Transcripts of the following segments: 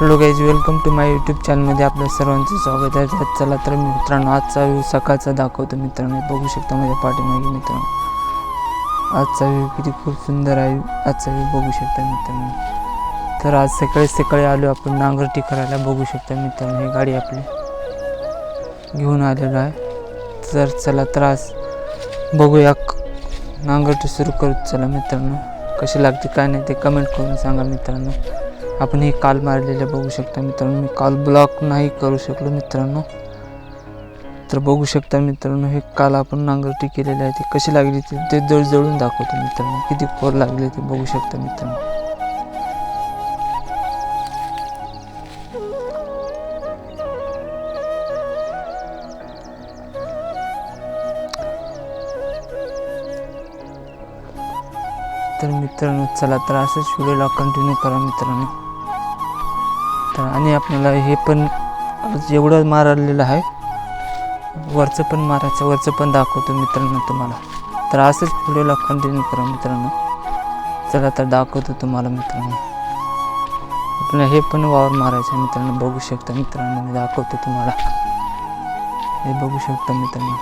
Hello guys welcome to my YouTube चॅनलमध्ये आपल्या सर्वांचं स्वागत आहे. चला तर मित्रांनो आजचा व्ह्यू सकाळचा दाखवतो मित्रांनो. बघू शकता माझ्या पाठीमागे मित्रांनो. आजचा व्ह्यू किती खूप सुंदर आहे. आजचा व्ह्यू बघू शकता मित्रांनो. तर आज सकाळी सकाळी आलो आपण नांगरटी करायला बघू शकता मित्रांनो. ही गाडी आपली घेऊन आलेलो आहे. तर चला तर आज बघूया नांगरटी सुरू करू चला मित्रांनो. कशी लागते काय नाही ते कमेंट करून सांगा मित्रांनो. आपण हे काल मारलेले बघू शकता मित्रांनो. मी काल ब्लॉक नाही करू शकलो मित्रांनो. तर बघू शकता मित्रांनो हे काल आपण नांगरटी केलेली आहे. ती कशी लागली ती ते जळ जळून दाखवतो मित्रांनो. किती कोर लागले ते बघू शकता मित्रांनो. तर मित्रांनो चला तर असंच व्हिडिओला कंटिन्यू करा मित्रांनो. तर आणि आपल्याला हे पण एवढं मारलेलं आहे वरचं पण मारायचं वरचं पण दाखवतो मित्रांनो तुम्हाला. तर असंच व्हिडिओला कंटिन्यू करा मित्रांनो. चला तर दाखवतो तुम्हाला मित्रांनो. आपलं हे पण वावर मारायचं मित्रांनो. बघू शकता मित्रांनो मी दाखवतो तुम्हाला. हे बघू शकता मित्रांनो.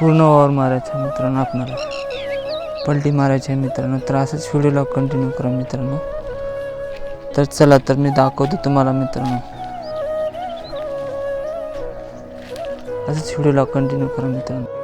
पूर्ण वावर मारायचं मित्रांनो आपणाला पलटी मारायची आहे मित्रांनो. तर असंच व्हिडिओला कंटिन्यू करा मित्रांनो. तर चला तर मी दाखवतो तुम्हाला मित्रांनो. असंच व्हिडिओला कंटिन्यू करा मित्रांनो.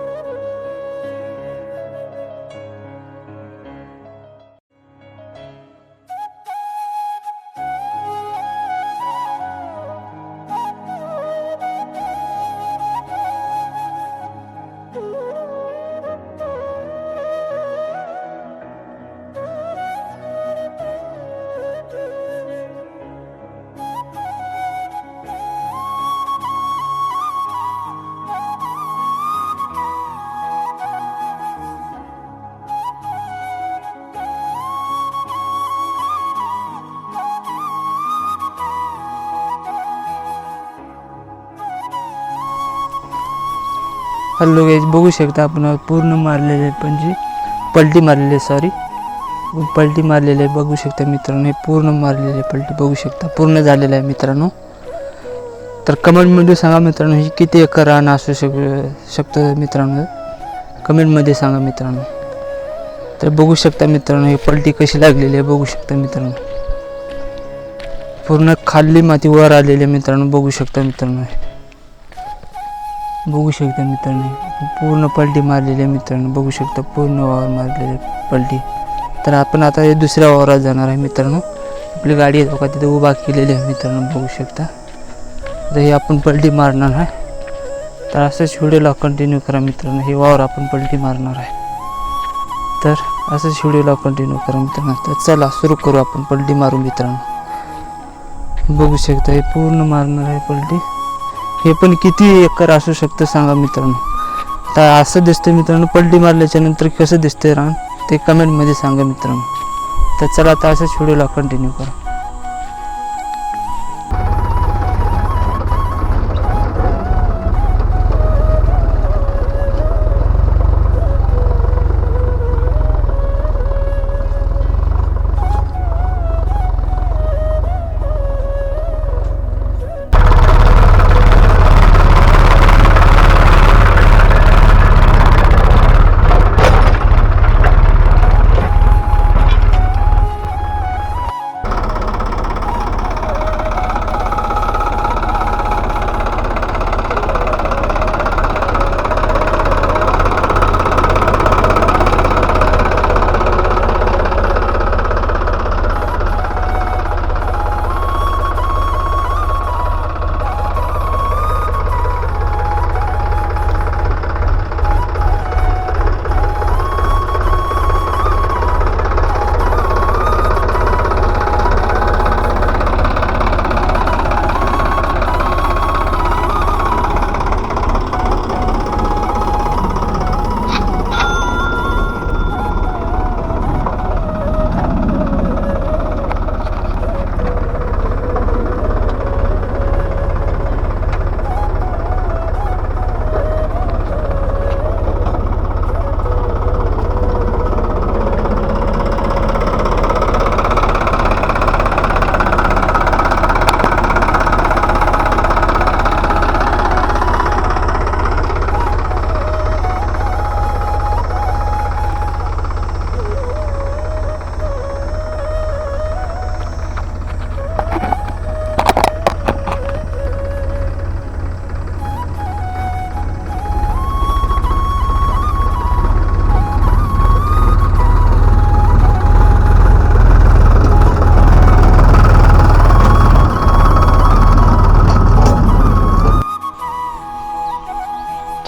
हॅलो गाईज बघू शकता आपण पूर्ण मारलेले म्हणजे पलटी मारलेले सॉरी पलटी मारलेले बघू शकता मित्रांनो हे पूर्ण मारलेले पलटी बघू शकता. पूर्ण झालेलं आहे मित्रांनो. तर कमेंटमध्ये सांगा मित्रांनो ही किती एकर रान असू शक शकतं मित्रांनो? कमेंटमध्ये सांगा मित्रांनो. तर बघू शकता मित्रांनो ही पलटी कशी लागलेली आहे बघू शकता मित्रांनो. पूर्ण खाल्ली माती वर आलेली आहे मित्रांनो बघू शकता मित्रांनो. बघू शकता मित्रांनी. पूर्ण पलटी मारलेली आहे मित्रांनो. बघू शकता पूर्ण वावर मारलेली पलटी. तर आपण आता हे दुसऱ्या वावरात जाणार आहे मित्रांनो. आपली गाडी आहे बघा तिथे उभा केलेली आहे मित्रांनो बघू शकता. तर हे आपण पलटी मारणार आहे. तर असंच व्हिडिओला कंटिन्यू करा मित्रांनो. हे वावर आपण पलटी मारणार आहे. तर असंच व्हिडिओला कंटिन्यू करा मित्रांनो. तर चला सुरू करू आपण पलटी मारू मित्रांनो. बघू शकता हे पूर्ण मारणार आहे पलटी. हे पण किती एकर असू शकतं सांगा मित्रांनो? तर असं दिसतं मित्रांनो पलटी मारल्याच्या नंतर कसं दिसतंय रान? ते कमेंटमध्ये सांगा मित्रांनो. तर चला आता असंच व्हिडिओला कंटिन्यू करा.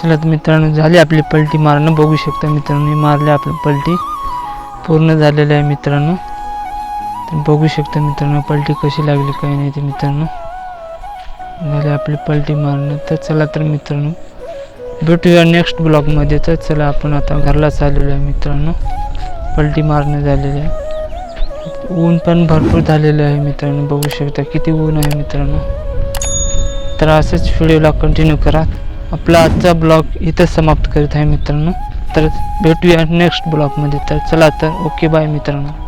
चला तर मित्रांनो झाली आपली पलटी मारणं. बघू शकता मित्रांनो मारले आपली पलटी. पूर्ण झालेलं आहे मित्रांनो. तर बघू शकता मित्रांनो पलटी कशी लागली काही नाही ते मित्रांनो. झाली आपली पलटी मारणं. तर चला तर मित्रांनो भेटूया नेक्स्ट ब्लॉगमध्ये तर चला आपण आता घरलाच आलेलो आहे मित्रांनो. पलटी मारणं झालेलं आहे. ऊन पण भरपूर झालेलं आहे मित्रांनो. बघू शकता किती ऊन आहे मित्रांनो. तर असंच व्हिडिओला कंटिन्यू करा. आपला आजचा ब्लॉग इथं समाप्त करत आहे मित्रांनो. तर भेटूया नेक्स्ट ब्लॉगमध्ये. तर चला तर ओके बाय मित्रांनो.